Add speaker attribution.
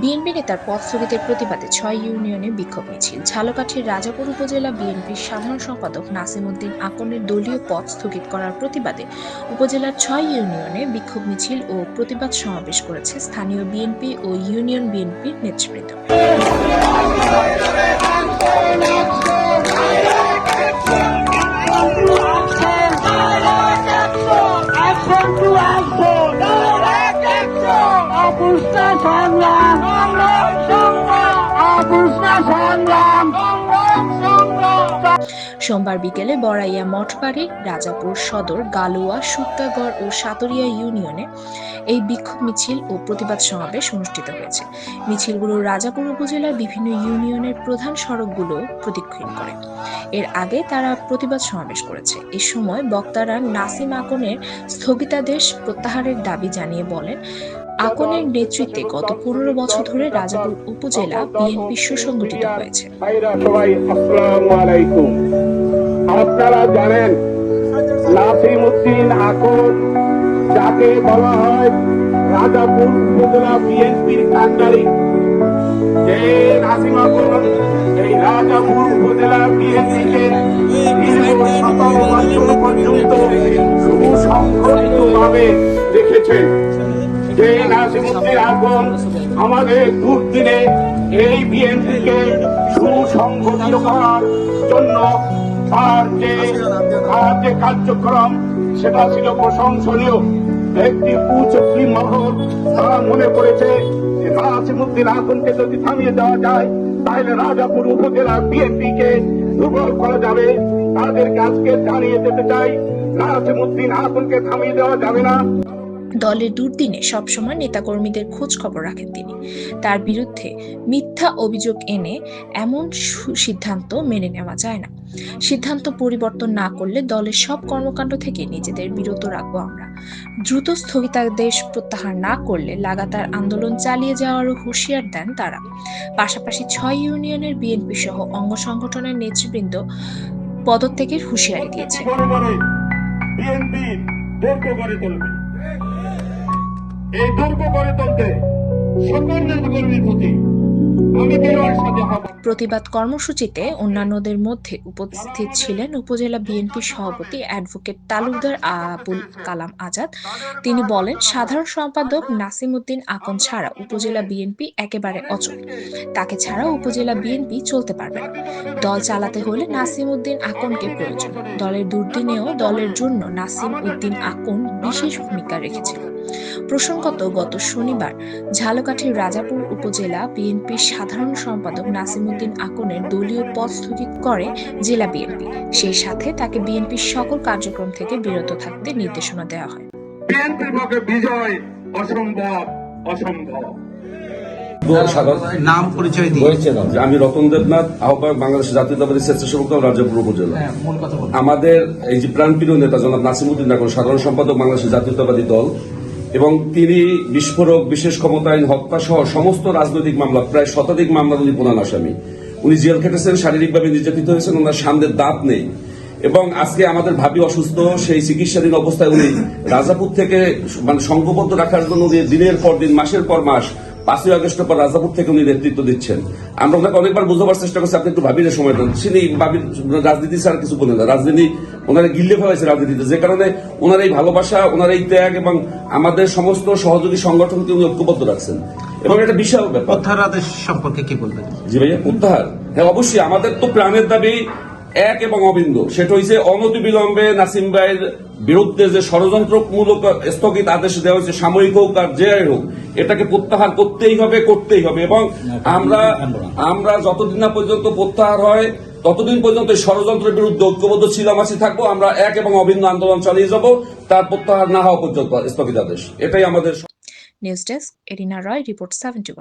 Speaker 1: BNP নেতার পদ স্থগিতের প্রতিবাদে ছয় ইউনিয়নে বিক্ষোভ মিছিল। ঝালকাঠির রাজাপুর উপজেলা বিএনপির সাধারণ সম্পাদক নাসিম উদ্দিন আকনের দলীয় পদ স্থগিত করার প্রতিবাদে উপজেলার ছয় ইউনিয়নে বিক্ষোভ মিছিল ও প্রতিবাদ সমাবেশ করেছে স্থানীয় বিএনপি ও ইউনিয়ন বিএনপির নেতৃবৃন্দ। সোমবার বিকেলে বড়াইয়া মঠবাড়ি, রাজাপুর সদর, গালুয়া, সুক্তাগড় ও সাতরিয়া ইউনিয়নে এই বিক্ষোভ মিছিল ও প্রতিবাদ সমাবেশ অনুষ্ঠিত হয়েছে। মিছিলগুলো রাজাপুর উপজেলার বিভিন্ন ইউনিয়নের প্রধান সড়কগুলো প্রদক্ষিণ করে। এর আগে তারা প্রতিবাদ সমাবেশ করেছে। এ সময় বক্তারা নাসিম আকনের স্থগিতাদেশ প্রত্যাহারের দাবি জানিয়ে বলেন আকনের নেতৃত্বে গত পনেরো বছর ধরে রাজাপুর উপজেলা বিএনপি সুসংগঠিত হয়েছে।
Speaker 2: আপনারা জানেন নাসিম উদ্দিন আকর যাকে বলা হয় রাজাপুর উপজেলা বিএনপির কান্ডারি যে নাসিম আকর এই রাজাপুর উপজেলা বিএনপিকে দীর্ঘ সতেরো বছর পর্যন্ত রেখেছেন কার্যক্রম, সেটা ছিল প্রশংসনীয়। কুচক্রি মহল তারা মনে করেছে নাসিমুদ্দিন যদি থামিয়ে দেওয়া যায়, তাহলে রাজাপুর উপজেলা বিএনপিকে দুর্বল করা যাবে। তাদেরকে আজকে জানিয়ে যেতে চাই নাসিমুদ্দিন আকনকে থামিয়ে দেওয়া যাবে না।
Speaker 1: দলের দুর্দিনে সবসময় নেতাকর্মীদের খোঁজ খবর রাখেন তিনি। তার বিরুদ্ধে মিথ্যা অভিযোগ এনে এমন সিদ্ধান্ত মেনে নেওয়া যায় না। সিদ্ধান্ত পরিবর্তন না করলে দলের সব কর্মকাণ্ড থেকে নিজেদের বিরত রাখব আমরা। দ্রুত স্থগিতাদেশ প্রত্যাহার না করলে লাগাতার আন্দোলন চালিয়ে যাওয়ারও হুঁশিয়ার দেন তারা। পাশাপাশি ছয় ইউনিয়নের বিএনপি সহ অঙ্গ সংগঠনের নেতৃবৃন্দ পদত্যাগের হুঁশিয়ারি দিয়েছে
Speaker 2: বিএনপি গড়ে তুলবে। এই দুর্গ গড়ে তুলতে সকল নেতাকর্মীর প্রতি আমি বিনয়ের সাথে হব
Speaker 1: প্রতিবাদ কর্মসূচিতে অন্যান্যদের মধ্যে উপস্থিত ছিলেন উপজেলা বিএনপি সভাপতি অ্যাডভোকেট তালুকদার আবুল কালাম আজাদ। তিনি বলেন, সাধারণ সম্পাদক নাসিম উদ্দিন আকন ছাড়া উপজেলা বিএনপি একেবারে অচল। তাকে ছাড়া উপজেলা বিএনপি চলতে পারবে না। দল চালাতে হলে নাসিম উদ্দিন আকনকে প্রয়োজন। দলের দুর্দিনেও দলের জন্য নাসিম উদ্দিন আকন বিশেষ ভূমিকা রেখেছিল। প্রসঙ্গত, গত শনিবার ঝালকাঠির রাজাপুর উপজেলা বিএনপির সাধারণ সম্পাদক নাসিমুদ্দিন আকনের দলীয় পদ স্থগিত করে জেলা বিএনপি। সেই সাথে তাকে বিএনপির সকল কার্যক্রম থেকে বিরত থাকতে নির্দেশনা দেওয়া হয়।
Speaker 2: বিএনপির পক্ষে বিজয় অসম্ভব অসম্ভব।
Speaker 3: নাম পরিচয় দিয়ে।
Speaker 4: হয়েছে না যে আমি রতন দেবনাথ আহ্বায়ক বাংলাদেশ জাতীয়তাবাদী স্বেচ্ছাসেবক দল উপজেলা।
Speaker 3: হ্যাঁ, মূল কথা বলুন।
Speaker 4: আমাদের এই যে প্রাণপ্রিয় নেতা জনাব নাসিমুদ্দিন এখন সাধারণ সম্পাদক বাংলাদেশ জাতীয়তাবাদী দল এবং তিনি বিস্ফোরক, বিশেষ ক্ষমতায়ন হত্যা সহ সমস্ত রাজনৈতিক মামলা, প্রায় শতাধিক মামলা উনি প্রধান আসামি। উনি জেল খেটেছেন, শারীরিকভাবে নির্যাতিত হয়েছেন, ওনার সামনের দাঁত নেই। এবং আজকে আমাদের ভাবি অসুস্থ, সেই চিকিৎসাধীন অবস্থায় উনি রাজাপুর থেকে মানে সংঘবদ্ধ রাখার জন্য উনি দিনের পর দিন, মাসের পর মাস পাঁচই আগস্টের পর রাজাপুর থেকে উনি নেতৃত্ব দিচ্ছেন। আমরা ওনাকে অনেকবার বোঝাবার চেষ্টা করছি আপনি একটু ভাবির সময় দেন। তিনি ভাবির রাজনীতি ছাড়া কিছু বলেন না। রাজনীতি ওনারা গিল্লে ফেলাইছে রাজনীতিতে। যে কারণে ওনার এই ভালোবাসা ওনার এই ত্যাগ এবং আমাদের সমস্ত সহযোগী সংগঠনকে উনি ঐক্যবদ্ধ রাখছেন। এবং এটা বিশাল ব্যাপার।
Speaker 3: প্রত্যাহার আদেশ সম্পর্কে কি বলবেন?
Speaker 4: জি ভাইয়া উদ্ধার হ্যাঁ অবশ্যই আমাদের তো প্রাণের দাবি এক এবং অবিন্দ। সেটা হয়েছে অনতি বিলম্বে নাসিম ভাইয়ের বিরুদ্ধে যে ষড়যন্ত্রমূলক স্থগিত আদেশ দেওয়া হয়েছে, সাময়িক হোক আর যে হোক, এটাকে প্রত্যাহার করতেই হবে করতেই হবে। এবং আমরা আমরা যতদিন না পর্যন্ত প্রত্যাহার হয়, ততদিন পর্যন্ত ষড়যন্ত্রের বিরুদ্ধে ঐক্যবদ্ধ ছিলাম, আছি, থাকব। আমরা এক এবং অভিন্ন আন্দোলন চালিয়ে যাব, তার প্রত্যাহার না হওয়া পর্যন্ত স্থগিতাদেশ। এটাই আমাদের
Speaker 1: news desk Erina Roy report seventy